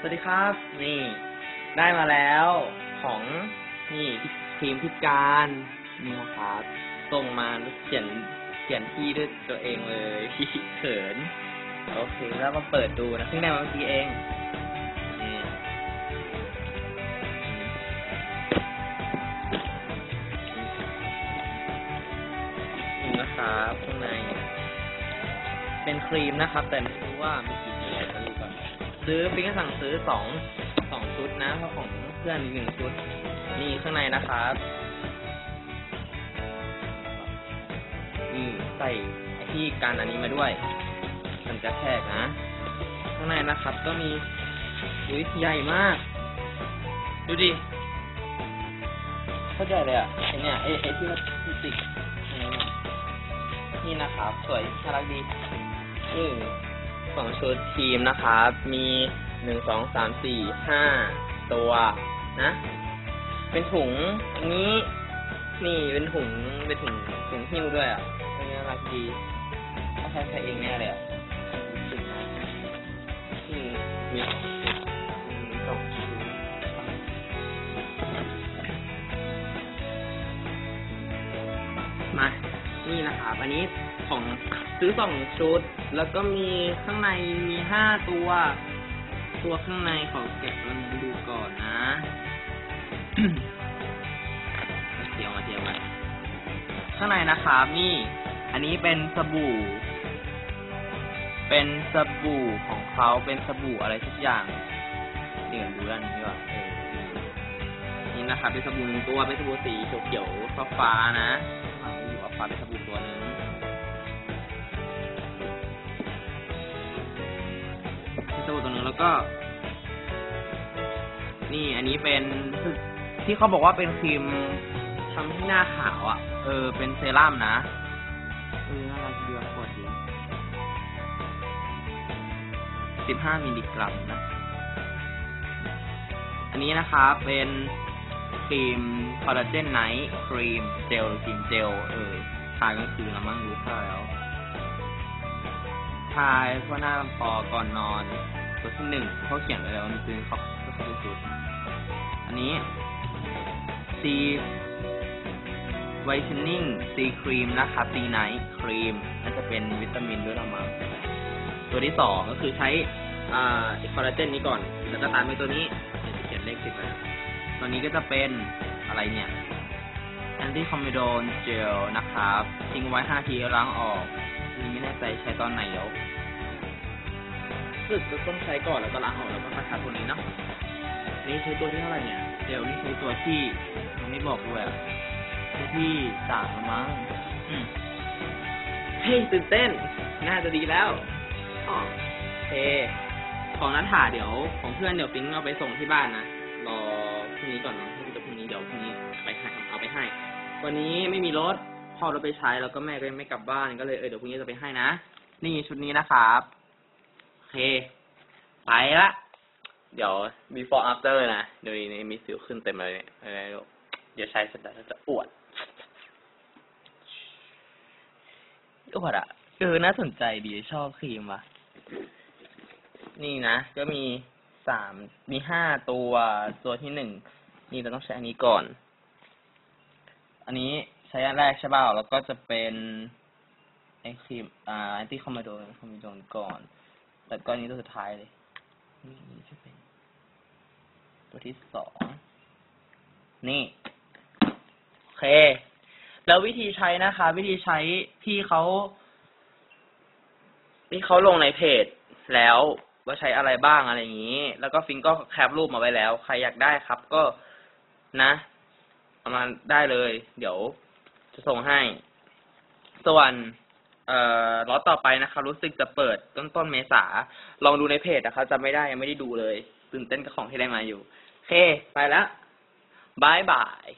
สวัสดีครับ นี่ ได้มาแล้วของนี่ครีมพิการนี่นะครับส่งมาเขียนเขียนที่ด้วยตัวเองเลยเขินโอเค แล้วมาเปิดดูนะเพิ่งได้มาเมื่อกี้เองนี่นะครับข้างใน เป็นครีมนะครับ แต่ไม่รู้ว่ามีกี่ ซื้อฟิงก็สั่งซื้อสองสองชุดนะเพราะของเพื่อนอีกหนึ่งชุด นี่ข้างในนะครับนี่ใส่ไอที่การอันนี้มาด้วย มันจะแทกนะ ข้างในนะครับ ก็มีอุ้ยใหญ่มาก ดูดิเข้าใจเลยอะไอเนี่ยไอไอที่มันติดนี่นะครับ สวยน่ารักดีนี่สอ งชุดทีมนะครับ มีหนึ่งสองสามสี่ห้าตัวนะ เป็นถุงอันนี้นี่เป็นถุงเป็นถุงถุงหิ้วด้วยอะน่ารักดีถ้าใช้ใช้เองแน่เลยอะนะนี่มีมี นี่นะครับ อันนี้ของซื้อสองชุด แล้วก็มีข้างในมีห้าตัว ตัวข้างในขอเก็บมันดูก่อนนะเทียวมาเทียวกันข้างในนะครับนี่ อันนี้เป็นสบู่ เป็นสบู่ของเขาเป็นสบู่อะไรทุกอย่างเดี๋ยวดูด้านนี้ก่อนเออนี่นะครับเป็นสบู่ตัวเป็นสบู่สีเขียวๆฟ้าๆนะ ก็ นี่อันนี้เป็นที่เขาบอกว่าเป็นครีมทำให้หน้าขาวอะ เออ เป็นเซรั่มนะ เออน่ารักดีว่ะขวดดีสิบห้ามิลลิกรัมนะ อันนี้นะคะเป็นครีมคอลลาเจนไนท์ครีมเจลครีมเจล เออทากลางคืนแล้วมั้งรู้ค่าแล้วทายเพื่อหน้าลำคอก่อนนอน ตัวที่หนึ่งเขาเขียนไว้แล้วว่ามันคือเขาเขาคือจุด อันนี้ C Whitening C Cream นะครับ C Night Cream น่าจะเป็นวิตามินด้วยหรือมั้งตัวที่สองก็คือใช้อ่าคอลลาเจนนี้ก่อน แล้วก็ตามด้วยตัวนี้เขียนเลขสิบไว้นะตัวนี้ก็จะเป็นอะไรเนี่ย Anti Comedone Gel นะครับ ทิ้งไว้5นาทีแล้วล้างออกอันนี้ไม่แน่ใจใช้ตอนไหนเดี๋ยว สึกจะต้องใช้ก่อนแล้วก็ล้างออกแล้วก็มาทาตัวนี้เนาะนี่ใช้ตัวที่เท่าไหร่เนี่ยเดี๋ยวนี่ใช้ตัวที่ยังไม่บอกด้วยอะตัวที่สามมั้งเฮ้ยตื่นเต้น น่าจะดีแล้วอ๋อโอเคของนัทถาเดี๋ยว ของเพื่อนเดี๋ยวปิ๊งเอาไปส่งที่บ้านนะรอพรุ่งนี้ก่อนนาะที่จะพรุ่งนี้เดี๋ยวพรุ่งนี้ไปให้เอาไปให้ วันนี้ไม่มีรถพ่อรถไปใช้แล้วก็แม่ก็ยังไม่กลับบ้านก็เลยเออเดี๋ยวพรุ่งนี้จะไปให้นะ นี่ชุดนี้นะครับ เค ไปละ เดี๋ยว before after นะดี๋ยวนี้มีสิวขึ้นเต็มเลยเนี่ยอะไรลูกเดี๋ยวใช้สร็จแล้วจะอวดอวดอะเออน่าสนใจดีชอบครีมว่ะ นี่นะ ก็มีสามมีห้าตัวตัวที่หนึ่งนี่เราต้องใช้อันนี้ก่อน อันนี้ใช้อันแรกใช่เปล่าแล้วก็จะเป็นไอครีมอ่าแอนตี้คอมมาโดคอมมาโดนก่อน แล้วก็อันนี้ตัวสุดท้ายเลย นี่จะเป็น ตัวที่สอง นี่ โอเค แล้ววิธีใช้นะคะ วิธีใช้ที่เขาที่เขาลงในเพจแล้วว่าใช้อะไรบ้างอะไรอย่างนี้ แล้วก็ฟิงก็แคปรูปมาไว้แล้ว ใครอยากได้ครับก็นะเอามาได้เลย เดี๋ยวจะส่งให้ ส่วน เอ่อล็อตต่อไปนะครับ รู้สึกจะเปิดต้นต้นเมษา ลองดูในเพจนะครับจะไม่ได้ยังไม่ได้ดูเลย ตื่นเต้นกับของที่ได้มาอยู่ โอเค ไปแล้วบายบาย